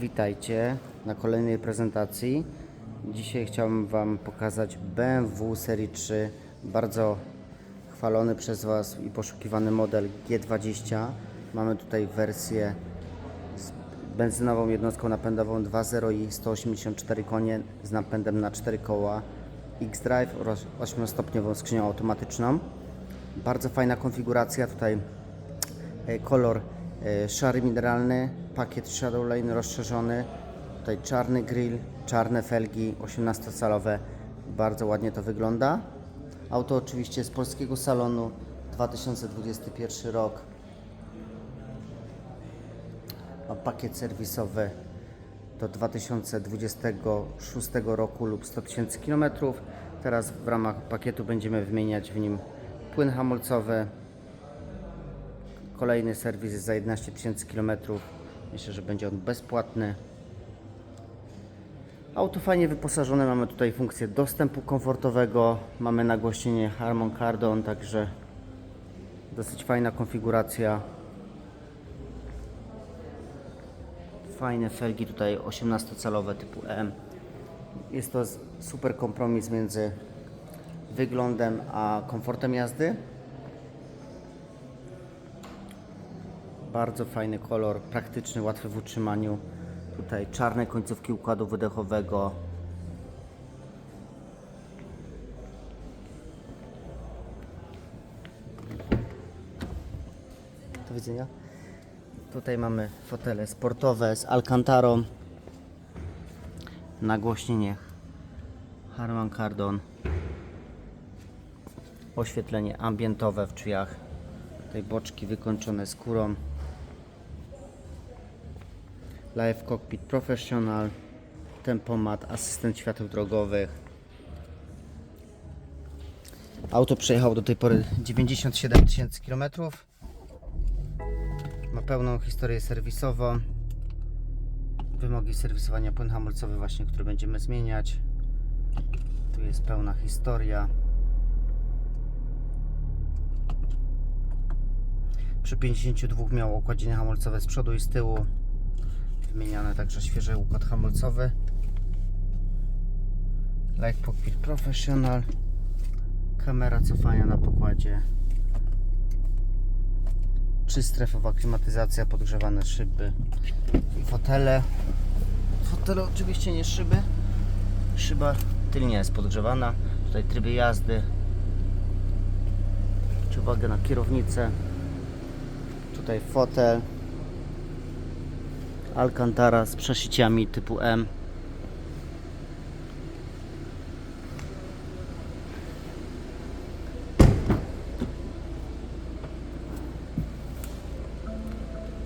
Witajcie na kolejnej prezentacji. Dzisiaj chciałbym Wam pokazać BMW serii 3, bardzo chwalony przez Was i poszukiwany model G20. Mamy tutaj wersję z benzynową jednostką napędową 2.0 i 184 konie z napędem na 4 koła, X-Drive oraz 8-stopniową skrzynią automatyczną. Bardzo fajna konfiguracja tutaj E, kolor e, szary mineralny, pakiet Shadowlane rozszerzony, tutaj czarny grill, czarne felgi 18-calowe, bardzo ładnie to wygląda. Auto oczywiście z polskiego salonu, 2021 rok. Ma pakiet serwisowy do 2026 roku lub 100 tysięcy km. Teraz w ramach pakietu będziemy wymieniać w nim płyn hamulcowy, Kolejny serwis za 11 tysięcy km. Myślę, że będzie on bezpłatny. Auto fajnie wyposażone. Mamy tutaj funkcję dostępu komfortowego. Mamy nagłośnienie Harman Kardon, także dosyć fajna konfiguracja. Fajne felgi tutaj 18-calowe typu M. Jest to super kompromis między wyglądem a komfortem jazdy. Bardzo fajny kolor, praktyczny, łatwy w utrzymaniu. Tutaj czarne końcówki układu wydechowego. Do widzenia. Tutaj mamy fotele sportowe z Alcantarą. Nagłośnienie Harman Kardon. Oświetlenie ambientowe w drzwiach. Tutaj boczki wykończone skórą. Live Cockpit Professional, tempomat, asystent światów drogowych. Auto przejechało do tej pory 97 tysięcy km. Ma pełną historię serwisową. Wymogi serwisowania płyn hamulcowy właśnie, który będziemy zmieniać. Tu jest pełna historia. Przy 52 miał okładzenie hamulcowe z przodu i z tyłu. Wymieniane także świeży układ hamulcowy. Light Cockpit Professional. Kamera cofania na pokładzie. Trzystrefowa klimatyzacja, podgrzewane szyby i fotele. Fotele oczywiście nie szyby. Szyba tylnie jest podgrzewana. Tutaj tryby jazdy. Czy uwagę na kierownicę. Tutaj fotel. Alcantara z przeszyciami typu M.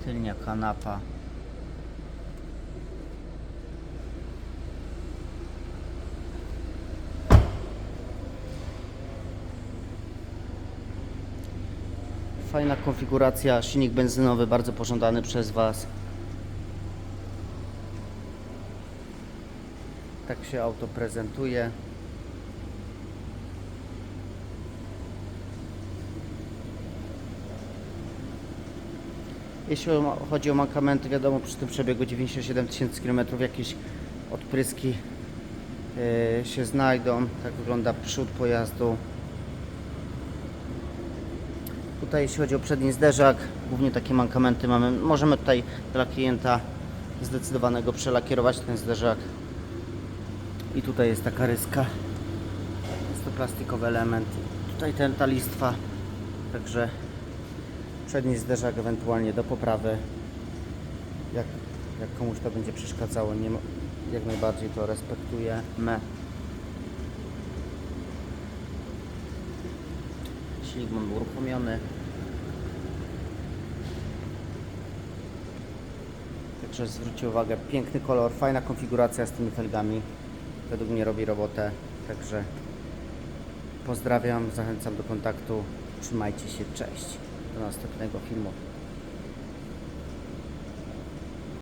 Tylnia kanapa. Fajna konfiguracja, silnik benzynowy, bardzo pożądany przez Was. Tak się auto prezentuje. Jeśli chodzi o mankamenty, wiadomo przy tym przebiegu 97 tysięcy km jakieś odpryski e, się znajdą. Tak wygląda przód pojazdu. Tutaj jeśli chodzi o przedni zderzak, głównie takie mankamenty mamy. Możemy tutaj dla klienta zdecydowanego przelakierować ten zderzak. I tutaj jest taka ryska. Jest to plastikowy element. Tutaj ten, ta listwa. Także przedni zderzak ewentualnie do poprawy. Jak, jak komuś to będzie przeszkadzało, nie, jak najbardziej to respektujemy. Silnik mamy uruchomiony. Także zwróćcie uwagę, piękny kolor, fajna konfiguracja z tymi felgami. Według mnie robi robotę. Także pozdrawiam, zachęcam do kontaktu. Trzymajcie się, cześć. Do następnego filmu.